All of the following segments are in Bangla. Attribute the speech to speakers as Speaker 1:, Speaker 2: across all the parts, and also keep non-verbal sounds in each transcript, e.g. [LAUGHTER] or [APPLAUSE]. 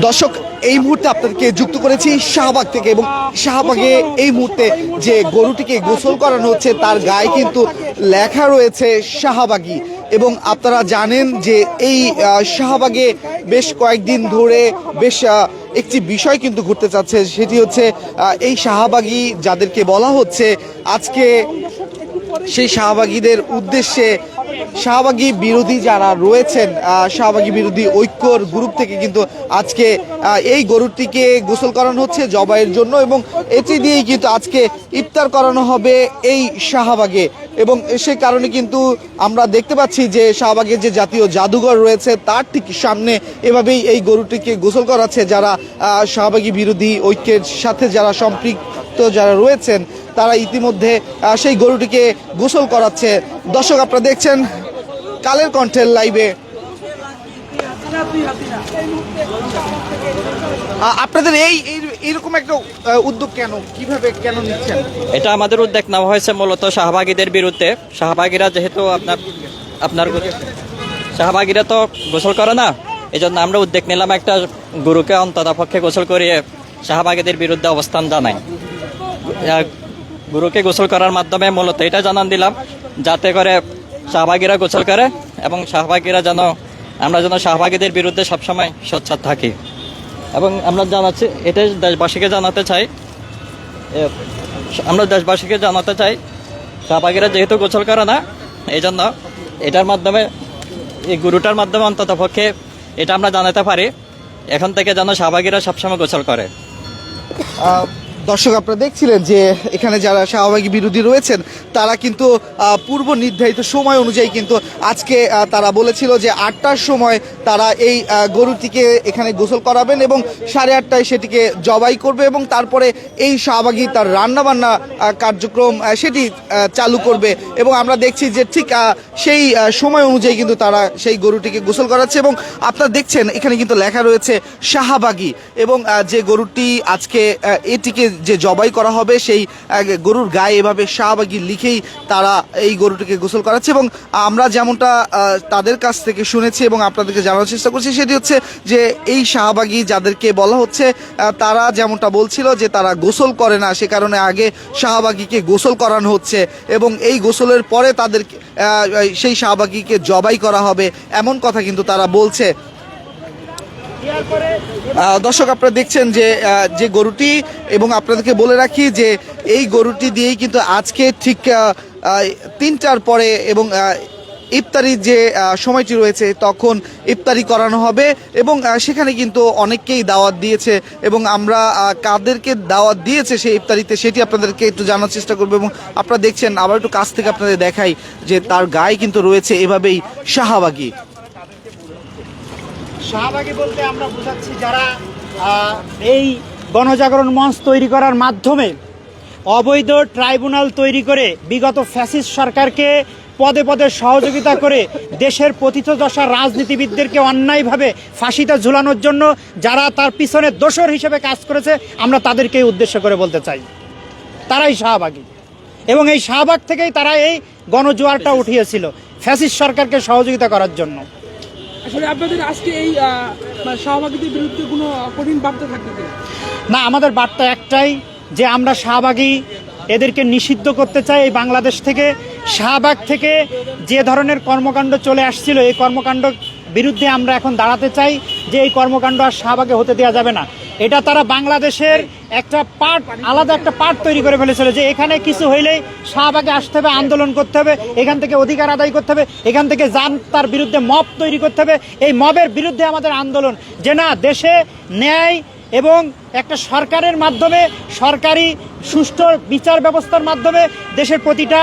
Speaker 1: দর্শক এই মুহূর্তে আপনাদেরকে যুক্ত করেছি শাহবাগ থেকে এবং শাহবাগে এই মুহূর্তে যে গরুটিকে গোসল করানো হচ্ছে তার গায়ে কিন্তু লেখা রয়েছে শাহবাগী। এবং আপনারা জানেন যে এই শাহবাগে বেশ কয়েকদিন ধরে বেশ একটি বিষয় কিন্তু ঘুরতে চাচ্ছে সেটি হচ্ছে এই শাহবাগী যাদেরকে বলা হচ্ছে আজকে সেই শাহবাগীদের উদ্দেশ্যে শাহবাগী বিরোধী যারা রয়েছেন শাহবাগী বিরোধী ঐক্যর গ্রুপ থেকে কিন্তু আজকে এই গরুটিকে গোসল করানো হচ্ছে জবাইয়ের জন্য এবং এটি দিয়েই কিন্তু আজকে ইফতার করানো হবে এই শাহবাগে। এবং সে কারণে কিন্তু আমরা দেখতে পাচ্ছি যে শাহবাগের যে জাতীয় জাদুঘর রয়েছে, তার ঠিক সামনে এভাবেই এই গরুটিকে গোসল করাচ্ছে যারা শাহবাগী বিরোধী ঐক্যের সাথে যারা সম্পৃক্ত যারা রয়েছেন, তারা ইতিমধ্যে সেই গরুটিকে গোসল করাচ্ছে। দর্শক আপনারা দেখছেন কালের কণ্ঠের লাইভে আপনাদের এই, এই- এইরকম একটা উদ্যোগ কেন, কীভাবে কেন নিচ্ছেন?
Speaker 2: এটা আমাদের উদ্যোগ নেওয়া হয়েছে মূলত শাহবাগীদের বিরুদ্ধে। শাহবাগীরা যেহেতু আপনার আপনার শাহবাগীরা তো গোসল করে না এই জন্য আমরা উদ্যোগ নিলাম একটা গুরুকে অন্ততপক্ষে গোসল করিয়ে শাহবাগীদের বিরুদ্ধে অবস্থান জানাই। গুরুকে গোসল করার মাধ্যমে মূলত এটা জানান দিলাম, যাতে করে শাহবাগীরা গোসল করে এবং শাহবাগীরা যেন, আমরা যেন শাহবাগীদের বিরুদ্ধে সবসময় সোচ্চার থাকি। এবং আমরা জানাচ্ছি এটাই দেশবাসীকে জানাতে চাই। আমরা দেশবাসীকে জানাতে চাই শাহবাগীরা যেহেতু গোসল করে না এই জন্য এটার মাধ্যমে, এই গুরুটার মাধ্যমে অন্তত পক্ষে এটা আমরা জানাতে পারি। এখন থেকে যেন শাহবাগিরা সবসময় গোসল করে।
Speaker 1: দর্শক আপনারা দেখছিলেন যে এখানে যারা শাহবাগী বিরোধী রয়েছেন, তারা কিন্তু পূর্ব নির্ধারিত সময় অনুযায়ী কিন্তু আজকে তারা বলেছিল যে আটটার সময় তারা এই গরুটিকে এখানে গোসল করাবেন এবং সাড়ে আটটায় সেটিকে জবাই করবে এবং তারপরে এই শাহবাগী তার রান্নাবান্না কার্যক্রম সেটি চালু করবে এবং আমরা দেখছি যে ঠিক সেই সময় অনুযায়ী কিন্তু তারা সেই গরুটিকে গোসল করাচ্ছে এবং আপনারা দেখছেন এখানে কিন্তু লেখা রয়েছে শাহবাগী এবং যে গরুটি আজকে এটিকে যে জবাই করা হবে, সেই গরুর গায়ে এভাবে শাহবাগী লিখেই তারা এই গরুটিকে গোসল করাচ্ছে এবং আমরা যেমনটা তাদের কাছ থেকে শুনেছি এবং আপনাদেরকে জানার চেষ্টা করছি, সেটি হচ্ছে যে এই শাহবাগী যাদেরকে বলা হচ্ছে তারা যেমনটা বলছিল যে তারা গোসল করে না, সে কারণে আগে শাহবাগীকে গোসল করানো হচ্ছে এবং এই গোসলের পরে তাদের সেই শাহবাগীকে জবাই করা হবে, এমন কথা কিন্তু তারা বলছে। দর্শক, আপনারা দেখছেন যে যে গরুটি, এবং আপনাদেরকে বলে রাখি যে, এই গরুটি দিয়েই কিন্তু আজকে ঠিক তিনটার পরে এবং ইফতারির যে সময়টি রয়েছে, তখন ইফতারি করানো হবে এবং সেখানে কিন্তু অনেককেই দাওয়াত দিয়েছে এবং আমরা কাদেরকে দাওয়াত দিয়েছে সেই ইফতারিতে সেটি আপনাদেরকে একটু জানার চেষ্টা করব এবং আপনারা দেখছেন, আবার একটু কাছ থেকে আপনাদের দেখাই যে, তার গায়ে কিন্তু রয়েছে এভাবেই শাহবাগী।
Speaker 3: শাহবাগী বলতে আমরা বোঝাচ্ছি যারা এই গণজাগরণ মঞ্চ তৈরি করার মাধ্যমে অবৈধ ট্রাইব্যুনাল তৈরি করে বিগত ফ্যাসিস্ট সরকারকে পদে পদে সহযোগিতা করে দেশের পতিতদশা রাজনীতিবিদদেরকে অন্যায়ভাবে ফাঁসিতে ঝুলানোর জন্য যারা তার পিছনে দোষর হিসেবে কাজ করেছে আমরা তাদেরকেই উদ্দেশ্য করে বলতে চাই। তারাই শাহবাগী। এবং এই শাহবাগ থেকেই তারা এই গণজোয়ারটা উঠিয়েছিল ফ্যাসিস্ট সরকারকে সহযোগিতা করার জন্য।
Speaker 4: আসলে আপনাদের আজকে এই মানে শাহবাগীদের বিরুদ্ধে কোনো কঠিন বার্তা থাকবে
Speaker 3: না, আমাদের বার্তা একটাই যে আমরা শাহবাগী এদেরকে নিষিদ্ধ করতে চাই এই বাংলাদেশ থেকে। শাহবাগ থেকে যে ধরনের কর্মকাণ্ড চলে আসছিল, এই কর্মকাণ্ড বিরুদ্ধে আমরা এখন দাঁড়াতে চাই যে এই কর্মকাণ্ড আর শাহবাগে হতে দেওয়া যাবে না। এটা তারা বাংলাদেশের একটা পার্ট, আলাদা একটা পার্ট তৈরি করে ফেলেছিল যে এখানে কিছু হইলেই শাহবাগে আসতে হবে, আন্দোলন করতে হবে, এখান থেকে অধিকার আদায় করতে হবে, এখান থেকে যান তার বিরুদ্ধে মব তৈরি করতে হবে। এই মবের বিরুদ্ধে আমাদের আন্দোলন, যে না দেশে ন্যায় এবং একটা সরকারের মাধ্যমে সরকারি সুষ্ঠু বিচার ব্যবস্থার মাধ্যমে দেশের প্রতিটা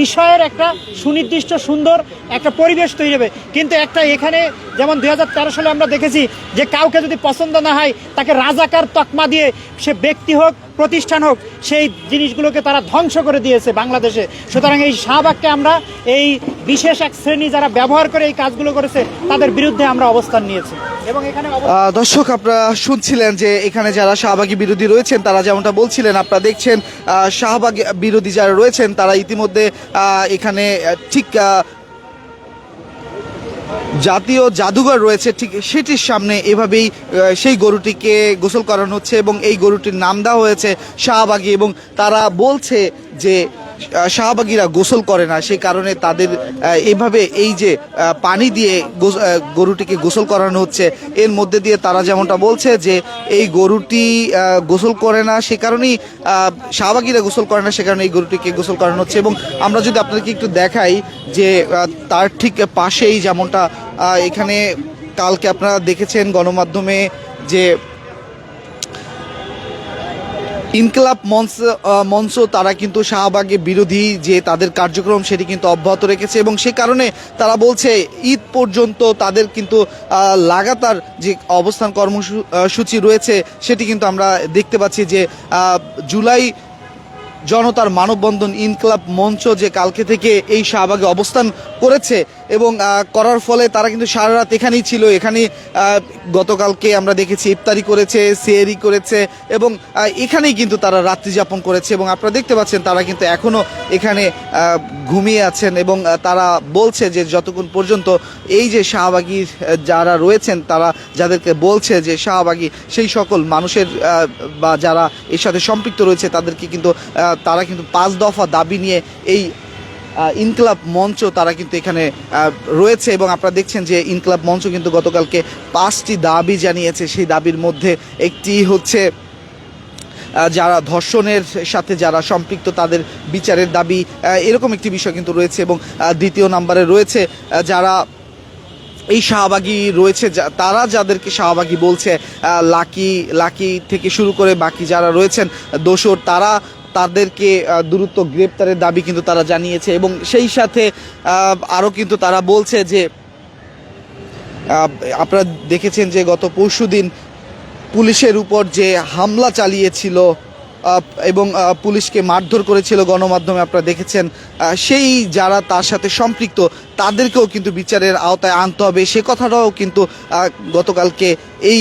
Speaker 3: বিষয়ের একটা সুনির্দিষ্ট, সুন্দর একটা পরিবেশ তৈরি হবে। কিন্তু একটা এখানে যেমন দু হাজার তেরো সালে আমরা দেখেছি যে কাউকে যদি পছন্দ না হয়, তাকে রাজাকার তকমা দিয়ে সে ব্যক্তি হোক প্রতিষ্ঠান হোক, সেই জিনিসগুলোকে তারা ধ্বংস করে দিয়েছে বাংলাদেশে। সুতরাং এই শাহবাগকে আমরা, এই বিশেষ এক শ্রেণি যারা ব্যবহার করে এই কাজগুলো করেছে, তাদের বিরুদ্ধে আমরা অবস্থান নিয়েছি। এবং এখানে
Speaker 1: দর্শক, আপনারা শুনছিলেন যে এখানে যারা শাহবাগী বিরোধী রয়েছেন, তারা যেমনটা বলছিলেন, আপনারা দেখছেন শাহবাগ বিরোধী যারা রয়েছেন, তারা ইতিমধ্যে এখানে ঠিক জাতীয় জাদুঘর রয়েছে, ঠিক সেটির সামনে এভাবেই সেই গরুটিকে গোসল করানো হচ্ছে এবং এই গরুটির নাম দেওয়া হয়েছে শাহবাগি এবং তারা বলছে যে শাহবাগীরা গোসল করে না সেই কারণে তাদের এভাবে এই যে পানি দিয়ে গরুটিকে গোসল করানো হচ্ছে, এর মধ্যে দিয়ে তারা যেমনটা বলছে যে, এই গরুটি গোসল করে না, সে কারণেই শাহবাগীরা গোসল করে না, সে কারণে এই গরুটিকে গোসল করানো হচ্ছে এবং আমরা যদি আপনাদেরকে একটু দেখাই যে তার ঠিক পাশেই যেমনটা এখানে কালকে আপনারা দেখেছেন গণমাধ্যমে যে ইনকলাব মঞ্চ মঞ্চ, তারা কিন্তু শাহবাগে বিরোধী যে তাদের কার্যক্রম সেটি কিন্তু অব্যাহত রেখেছে এবং সে কারণে তারা বলছে, ঈদ পর্যন্ত তাদের কিন্তু লাগাতার যে অবস্থান কর্মসূচি রয়েছে সেটি কিন্তু আমরা দেখতে পাচ্ছি যে জুলাই জনতার মানববন্ধন ইনকলাব মঞ্চ যে কালকে থেকে এই শাহবাগে অবস্থান করেছে এবং করার ফলে তারা কিন্তু সারা রাত এখানেই ছিল। এখানে গতকালকে আমরা দেখেছি ইফতারি করেছে সেয়ারি করেছে এবং এখানেই কিন্তু তারা রাত্রি যাপন করেছে এবং আপনারা দেখতে পাচ্ছেন তারা কিন্তু এখনও এখানে ঘুমিয়ে আছেন এবং তারা বলছে যে যতক্ষণ পর্যন্ত এই যে শাহবাগী যারা রয়েছেন তারা যাদেরকে বলছে যে শাহবাগী, সেই সকল মানুষের বা যারা এর সাথে সম্পৃক্ত রয়েছে তাদেরকে কিন্তু তারা কিন্তু পাঁচ দফা দাবি নিয়ে এই ইনকলাব মঞ্চ তারা কিন্তু এখানে রয়েছে এবং আপনারা দেখছেন যে ইনকলাব মঞ্চ কিন্তু গতকালকে পাঁচটি দাবি জানিয়েছে। সেই দাবির মধ্যে একটি হচ্ছে যারা ধর্ষণের সাথে যারা সম্পৃক্ত তাদের বিচারের দাবি এরকম একটি বিষয় কিন্তু রয়েছে এবং দ্বিতীয় নাম্বারে রয়েছে যারা এই শাহবাগী রয়েছে তারা যাদেরকে শাহবাগী বলছে লাকি লাকি থেকে শুরু করে বাকি যারা রয়েছেন দোসর তারা তাদেরকে দ্রুত গ্রেপ্তারের দাবি কিন্তু তারা জানিয়েছে এবং সেই সাথে আরও কিন্তু তারা বলছে যে আপনারা দেখেছেন যে গত পরশু দিন পুলিশের উপর যে হামলা চালিয়েছিল এবং পুলিশকে মারধর করেছিল গণমাধ্যমে আপনারা দেখেছেন সেই যারা তার সাথে সম্পৃক্ত, তাদেরকেও কিন্তু বিচারের আওতায় আনতে হবে। সে কথাটাও কিন্তু গতকালকে এই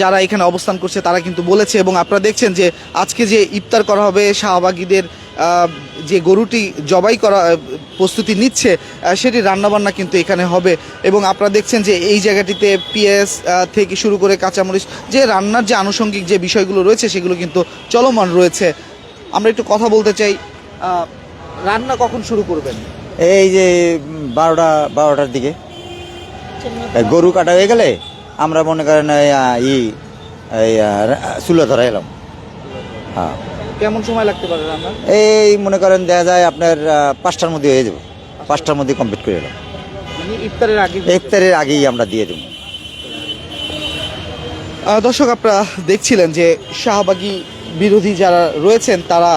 Speaker 1: যারা এখানে অবস্থান করছে তারা কিন্তু বলেছে এবং আপনারা দেখছেন যে আজকে যে ইফতার করা হবে শাহবাগীদের যে গরুটি জবাই করা প্রস্তুতি নিচ্ছে সেটি রান্নাবান্না কিন্তু এখানে হবে। এবং আপনারা দেখছেন যে এই জায়গাটিতে পিএস থেকে শুরু করে কাঁচামরিচ যে রান্নার যে আনুষঙ্গিক যে বিষয়গুলো রয়েছে সেগুলো কিন্তু চলমান রয়েছে। আমরা একটু কথা বলতে চাই রান্না কখন শুরু করবেন?
Speaker 5: এই যে বারোটা বারোটার দিকে। গরু কাটা হয়ে গেলে? আমরা মনে করেন ই এই চুলো ধরা এলাম। হ্যাঁ।
Speaker 1: কেমন সময় লাগতে পারে
Speaker 5: এই মনে করেন দেখা যায় আপনার পাঁচটার মধ্যে হয়ে যাবে। পাঁচটার মধ্যে কমপ্লিট করে এলাম।
Speaker 1: মানে ইফতারের আগে
Speaker 5: ইফতারের আগেই আমরা দিয়ে দেবো।
Speaker 1: দর্শক আপনারা দেখছিলেন যে শাহবাগী বিরোধী যারা রয়েছেন তারা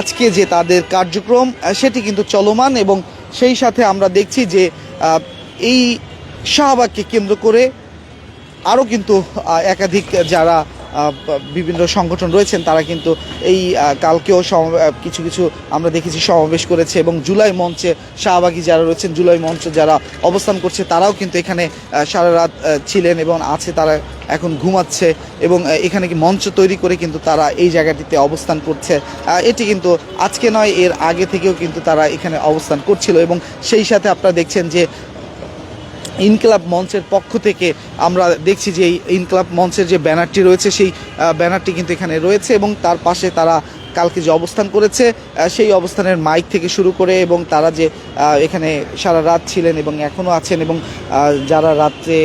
Speaker 1: আজকে যে তাদের কার্যক্রম সেটি কিন্তু চলমান এবং সেই সাথে আমরা দেখছি যে এই শাহবাগকে কেন্দ্র করে আরও কিন্তু একাধিক যারা বিভিন্ন সংগঠন রয়েছেন, তারা কিন্তু এই কালকেও কিছু কিছু আমরা দেখেছি সমাবেশ করেছে এবং জুলাই মঞ্চে শাহবাগী যারা রয়েছেন, জুলাই মঞ্চে যারা অবস্থান করছে, তারাও কিন্তু এখানে সারা রাত ছিলেন এবং আছে, তারা এখন ঘুমাচ্ছে এবং এখানে কি মঞ্চ তৈরি করে কিন্তু তারা এই জায়গাটিতে অবস্থান করছে। এটি কিন্তু আজকে নয়, এর আগে থেকেও কিন্তু তারা এখানে অবস্থান করছিল এবং সেই সাথে আপনারা দেখছেন যে ইনকলাব মঞ্চের পক্ষ থেকে আমরা দেখছি যে এই ইনকলাব মঞ্চের যে ব্যানারটি রয়েছে, সেই ব্যানারটি কিন্তু এখানে রয়েছে এবং তার পাশে তারা কালকে যে অবস্থান করেছে সেই অবস্থানের মাইক থেকে শুরু করে এবং তারা যে এখানে সারা রাত ছিলেন এবং এখনও আছেন এবং যারা রাত্রে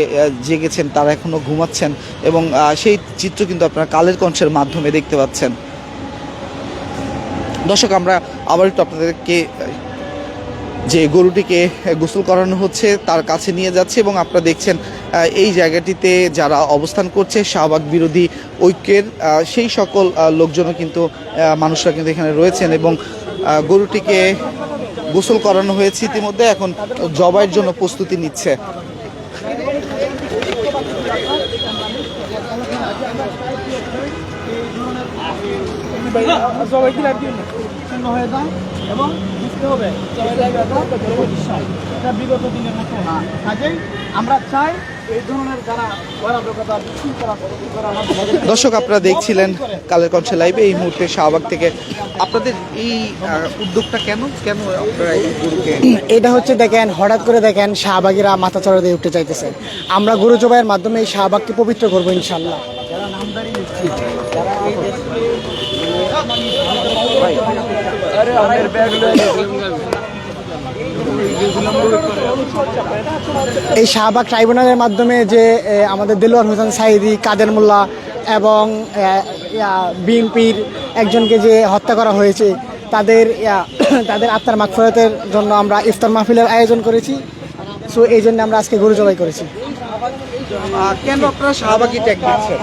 Speaker 1: জেগেছেন তারা এখনও ঘুমাচ্ছেন এবং সেই চিত্র কিন্তু আপনারা কালের কণ্ঠের মাধ্যমে দেখতে পাচ্ছেন। দর্শক, আমরা আবার একটু আপনাদেরকে যে গরুটিকে গোসল করানো হচ্ছে তার কাছে নিয়ে যাচ্ছে এবং আপনারা দেখছেন এই জায়গাটিতে যারা অবস্থান করছে, শাহবাগ বিরোধী ঐক্যের সেই সকল লোকজনও কিন্তু মানুষরা কিন্তু এখানে রয়েছেন এবং গরুটিকে গোসল করানো হয়েছে ইতিমধ্যে। এখন জবাইয়ের জন্য প্রস্তুতি নিচ্ছে।
Speaker 4: সবাই এবং বুঝতে হবে এটা বিগত দিনের মতো না। কাজেই আমরা চাই
Speaker 1: দর্শক আপনারা দেখছিলেন কালের কণ্ঠে লাইভে। এই মুহূর্তে শাহবাগ থেকে আপনাদের এই উদ্যোগটা কেন কেন আপনারা [CLEARS THROAT]
Speaker 6: এটা হচ্ছে দেখেন হঠাৎ করে দেখেন শাহবাগিরা মাথা চড়া দিয়ে উঠতে চাইতেছে। আমরা গরু জবাইয়ের মাধ্যমে এই শাহবাগকে পবিত্র করব ইনশাল্লাহ। এই শাহবাগ ট্রাইব্যুনালের মাধ্যমে যে আমাদের দেলোয়ার হোসেন সাইদি, কাদের মোল্লা এবং বিএনপির একজনকে যে হত্যা করা হয়েছে, তাদের [COUGHS] তাদের আত্মার মাগফিরাতের জন্য আমরা ইফতার মাহফিলের আয়োজন করেছি। সো, এই জন্য আমরা আজকে গরু জবাই করেছি।
Speaker 1: কেন আপনারা শাহবাগি ট্যাগ দিচ্ছেন?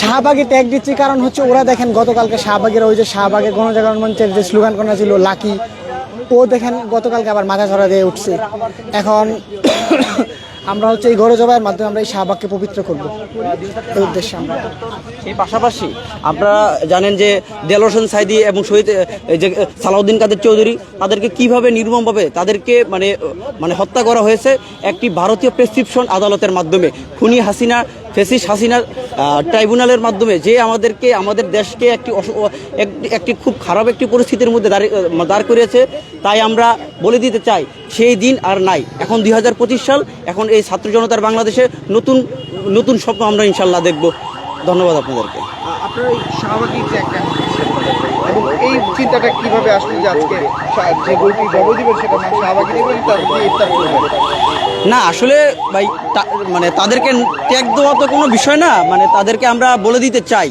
Speaker 6: শাহবাগে ট্যাগ দিচ্ছি কারণ হচ্ছে ওরা দেখেন গতকালকে শাহবাগের ওই যে শাহবাগের গণজাগরণ মঞ্চের যে স্লোগান করা ছিল, লাকি, ও দেখেন গতকালকে আবার মাথা ধরা দিয়ে উঠছে। এখন আমরা হচ্ছে এই ঘরে জবাইয়ের মাধ্যমে আমরা এই শাহবাগকে পবিত্র করব। এই উদ্দেশ্যে আমরা।
Speaker 7: পাশাপাশি আপনারা জানেন যে দেল হোসেন সাইদি এবং শহীদ যে সালাউদ্দিন কাদের চৌধুরী, তাদেরকে কীভাবে নির্মমভাবে তাদেরকে মানে মানে হত্যা করা হয়েছে, একটি ভারতীয় প্রেসক্রিপশন আদালতের মাধ্যমে। খুনি হাসিনা ফেসিস হাসিনা ট্রাইব্যুনালের মাধ্যমে যে আমাদেরকে আমাদের দেশকে একটি একটি- খুব খারাপ একটি পরিস্থিতির মধ্যে দাঁড়ি- আহ, দাঁড় করিয়েছে তাই আমরা বলে দিতে চাই সেই দিন আর নাই। এখন দুই হাজার পঁচিশ সাল এখন এই ছাত্র জনতার বাংলাদেশে নতুন নতুন স্বপ্ন আমরা ইনশাল্লাহ দেখব। ধন্যবাদ আপনাদেরকে।
Speaker 1: কীভাবে আসলো আজকে
Speaker 7: না, আসলে ভাই মানে তাদেরকে ট্যাগ দেওয়া তো কোনো বিষয় না মানে তাদেরকে আমরা বলে দিতে চাই।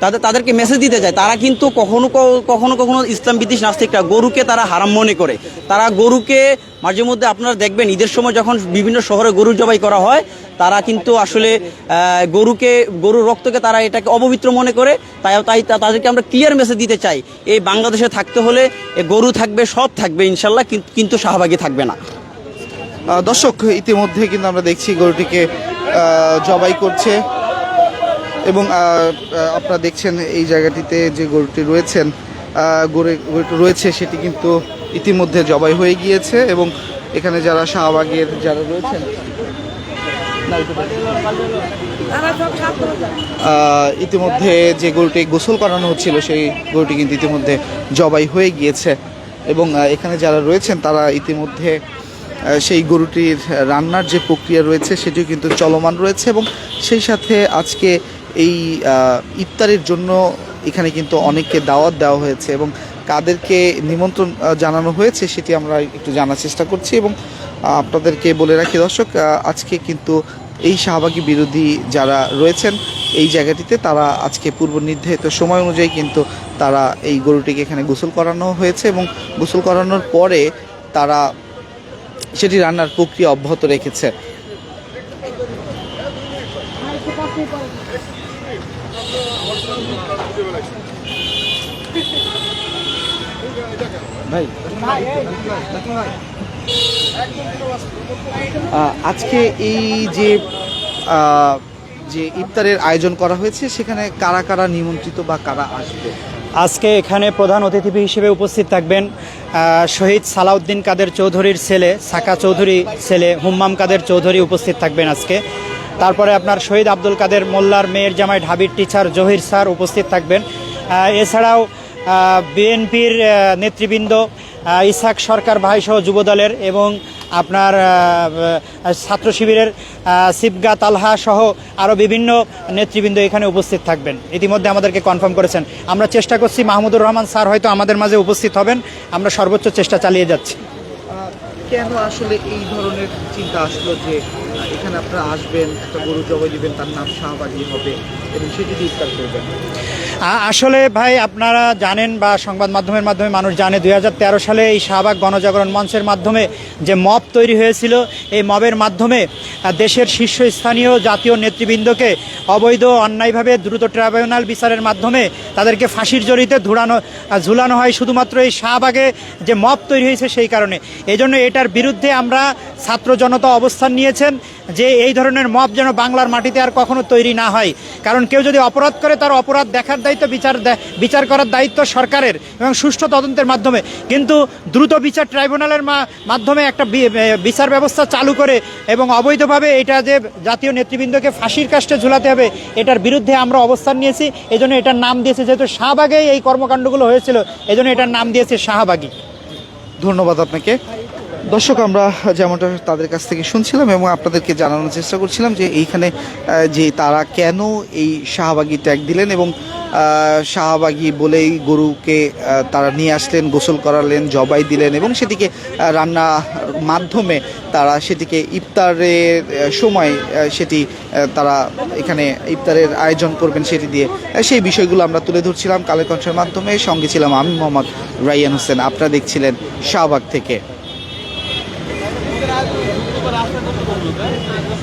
Speaker 7: তাদের, তাদেরকে মেসেজ দিতে চাই। তারা কিন্তু কখনো কখনো কখনো ইসলাম বিদ্বেষ নাস্তিকরা গরুকে তারা হারাম মনে করে। তারা গরুকে মাঝে মধ্যে আপনারা দেখবেন, ঈদের সময় যখন বিভিন্ন শহরে গরু জবাই করা হয়, তারা কিন্তু আসলে গরুকে, গরুর রক্তকে তারা এটাকে অপবিত্র মনে করে। তাই তাই তাদেরকে আমরা ক্লিয়ার মেসেজ দিতে চাই। এই বাংলাদেশে থাকতে হলে গরু থাকবে সব থাকবে, ইনশাল্লাহ কিন্তু- শাহবাগী থাকবে না।
Speaker 1: দর্শক, ইতিমধ্যে কিন্তু আমরা দেখছি গরুটিকে জবাই করছে। এবং আপনারা দেখছেন এই জায়গাটিতে যে গরুটি রয়েছেন গরু, গরুটি রয়েছে, সেটি কিন্তু ইতিমধ্যে জবাই হয়ে গিয়েছে এবং এখানে যারা শাহবাগের যারা রয়েছেন ইতিমধ্যে যে গরুটি গোসল করানো হচ্ছিল, সেই গরুটি কিন্তু ইতিমধ্যে জবাই হয়ে গিয়েছে। এবং এখানে যারা রয়েছেন, তারা ইতিমধ্যে সেই গরুটির রান্নার যে প্রক্রিয়া রয়েছে, সেটিও কিন্তু চলমান রয়েছে এবং সেই সাথে আজকে এই ইফতারের জন্য এখানে কিন্তু অনেককে দাওয়াত দেওয়া হয়েছে এবং কাদেরকে নিমন্ত্রণ জানানো হয়েছে সেটি আমরা একটু জানার চেষ্টা করছি এবং আপনাদেরকে বলে রাখি দর্শক আজকে কিন্তু এই শাহবাগী বিরোধী যারা রয়েছেন এই জায়গাটিতে তারা আজকে পূর্ব নির্ধারিত সময় অনুযায়ী কিন্তু তারা এই গরুটিকে এখানে গোসল করানো হয়েছে এবং গোসল করানোর পরে তারা সেটি রান্নার প্রক্রিয়া অব্যাহত রেখেছে। আহ, আজকে এই যে যে ইফতারের আয়োজন করা হয়েছে সেখানে কারা কারা নিমন্ত্রিত বা কারা আসবে?
Speaker 3: আজকে এখানে প্রধান অতিথি হিসেবে উপস্থিত থাকবেন শহীদ সালাউদ্দিন কাদের চৌধুরীর ছেলে, সাকা চৌধুরী ছেলে হুম্মাম কাদের চৌধুরী উপস্থিত থাকবেন আজকে। তারপরে আপনার শহীদ আব্দুল কাদের মোল্লার মেয়ের জামাই ঢাবির টিচার জহির স্যার উপস্থিত থাকবেন। এছাড়াও বিএনপির নেতৃবৃন্দ ইসাক সরকার ভাইসহ যুবদলের এবং আপনার ছাত্র শিবিরের সিবগা তালহা সহ আরও বিভিন্ন নেতৃবৃন্দ এখানে উপস্থিত থাকবেন। ইতিমধ্যে আমাদেরকে কনফার্ম করেছেন। আমরা চেষ্টা করছি মাহমুদুর রহমান স্যার হয়তো আমাদের মাঝে উপস্থিত হবেন। আমরা সর্বোচ্চ চেষ্টা চালিয়ে যাচ্ছি।
Speaker 1: কেন আসলে এই ধরনের চিন্তা আসলো যে এখানে আপনারা আসবেন একটা গরু জবাই দিবেন তার নাম শাহবাগি হবে এবং সেটি দিয়ে ইফতার করবেন
Speaker 3: আসলে ভাই আপনারা জানেন বা সংবাদ মাধ্যমের মাধ্যমে মানুষ জানে দু হাজার তেরো সালে এই শাহবাগ গণজাগরণ মঞ্চের মাধ্যমে যে মব তৈরি হয়েছিল এই মবের মাধ্যমে দেশের শীর্ষস্থানীয় জাতীয় নেতৃবৃন্দকে অবৈধ অন্যায়ভাবে দ্রুত ট্রাইব্যুনাল বিচারের মাধ্যমে তাদেরকে ফাঁসির জড়িতে ধুলানো আ, ঝুলানো হয়। শুধুমাত্র এই শাহবাগে যে মব তৈরি হয়েছে সেই কারণে। এই জন্য এটা এটার বিরুদ্ধে আমরা ছাত্র জনতা অবস্থান নিয়েছেন যে এই ধরনের মব যেন বাংলার মাটিতে আর কখনো তৈরি না হয়। কারণ কেউ যদি অপরাধ করে, তার অপরাধ দেখার দায়িত্ব বিচার বিচার করার দায়িত্ব সরকারের এবং সুষ্ঠু তদন্তের মাধ্যমে। কিন্তু দ্রুত বিচার ট্রাইব্যুনালের মাধ্যমে একটা বিচার ব্যবস্থা চালু করে এবং অবৈধভাবে এটা যে জাতীয় নেতৃবৃন্দকে ফাঁসির কাষ্টে ঝুলাতে হবে, এটার বিরুদ্ধে আমরা অবস্থান নিয়েছি। এজন্য এটার নাম দিয়েছে, যেহেতু শাহবাগেই এই কর্মকাণ্ডগুলো হয়েছিল, এজন্য এটার নাম দিয়েছে শাহবাগী।
Speaker 1: ধন্যবাদ আপনাকে। দর্শক আমরা যেমনটা তাদের কাছ থেকে শুনছিলাম এবং আপনাদেরকে জানানোর চেষ্টা করছিলাম যে এইখানে যে তারা কেন এই শাহবাগি ট্যাগ দিলেন এবং শাহবাগী বলেই গরুকে তারা নিয়ে আসলেন গোসল করালেন জবাই দিলেন এবং সেটিকে আহ, রান্নার মাধ্যমে তারা সেটিকে ইফতারের সময় সেটি তারা এখানে ইফতারের আয়োজন করবেন সেটি দিয়ে। সেই বিষয়গুলো আমরা তুলে ধরছিলাম কালের কণ্ঠের মাধ্যমে। সঙ্গে ছিলাম আমি মোহাম্মদ রাইয়ান হোসেন। আপনারা দেখছিলেন শাহবাগ থেকে। आज राष्ट्रपती